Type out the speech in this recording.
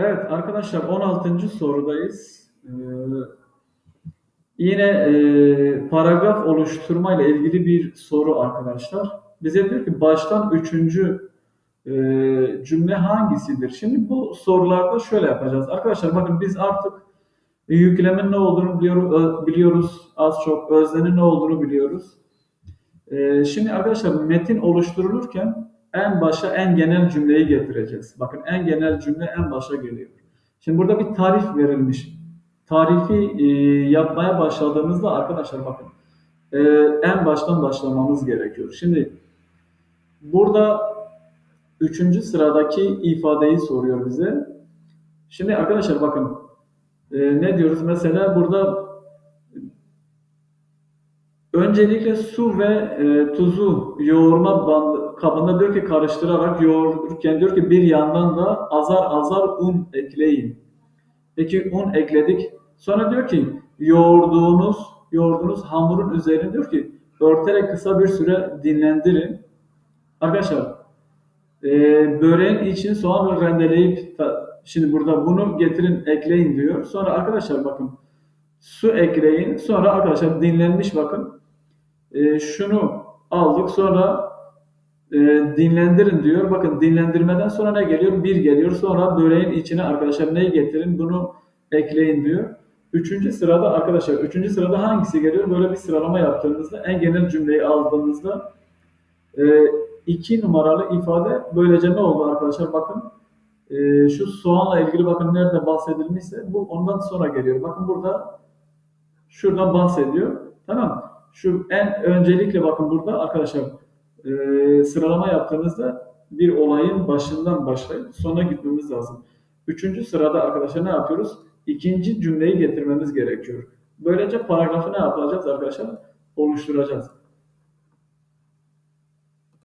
Evet arkadaşlar 16. sorudayız. Ee, yine e, paragraf oluşturma ile ilgili bir soru arkadaşlar. Bize diyor ki baştan üçüncü e, cümle hangisidir? Şimdi bu sorularda şöyle yapacağız. Arkadaşlar bakın biz artık yüklemin ne olduğunu ö- biliyoruz az çok, öznenin ne olduğunu biliyoruz. Ee, şimdi arkadaşlar metin oluşturulurken en başa en genel cümleyi getireceğiz. Bakın en genel cümle en başa geliyor. Şimdi burada bir tarif verilmiş. Tarifi e, yapmaya başladığımızda arkadaşlar bakın e, en baştan başlamamız gerekiyor. Şimdi burada üçüncü sıradaki ifadeyi soruyor bize. Şimdi arkadaşlar bakın e, ne diyoruz? Mesela burada Öncelikle su ve e, tuzu yoğurma bandı, kabında diyor ki karıştırarak yoğururken diyor ki bir yandan da azar azar un ekleyin. Peki un ekledik. Sonra diyor ki yoğurduğunuz yoğurduğunuz hamurun üzerine diyor ki örterek kısa bir süre dinlendirin. Arkadaşlar e, böreğin için soğan rendeleyip şimdi burada bunu getirin ekleyin diyor. Sonra arkadaşlar bakın su ekleyin. Sonra arkadaşlar dinlenmiş bakın e, şunu aldık sonra e, dinlendirin diyor. Bakın dinlendirmeden sonra ne geliyor? Bir geliyor. Sonra böreğin içine arkadaşlar neyi getirin? Bunu ekleyin diyor. Üçüncü sırada arkadaşlar, üçüncü sırada hangisi geliyor? Böyle bir sıralama yaptığınızda en genel cümleyi aldığınızda e, iki numaralı ifade böylece ne oldu arkadaşlar? Bakın e, şu soğanla ilgili bakın nerede bahsedilmişse bu ondan sonra geliyor. Bakın burada şuradan bahsediyor. Tamam? Şu en öncelikle bakın burada arkadaşlar e, sıralama yaptığınızda bir olayın başından başlayıp sona gitmemiz lazım. Üçüncü sırada arkadaşlar ne yapıyoruz? İkinci cümleyi getirmemiz gerekiyor. Böylece paragrafı ne yapacağız arkadaşlar? Oluşturacağız.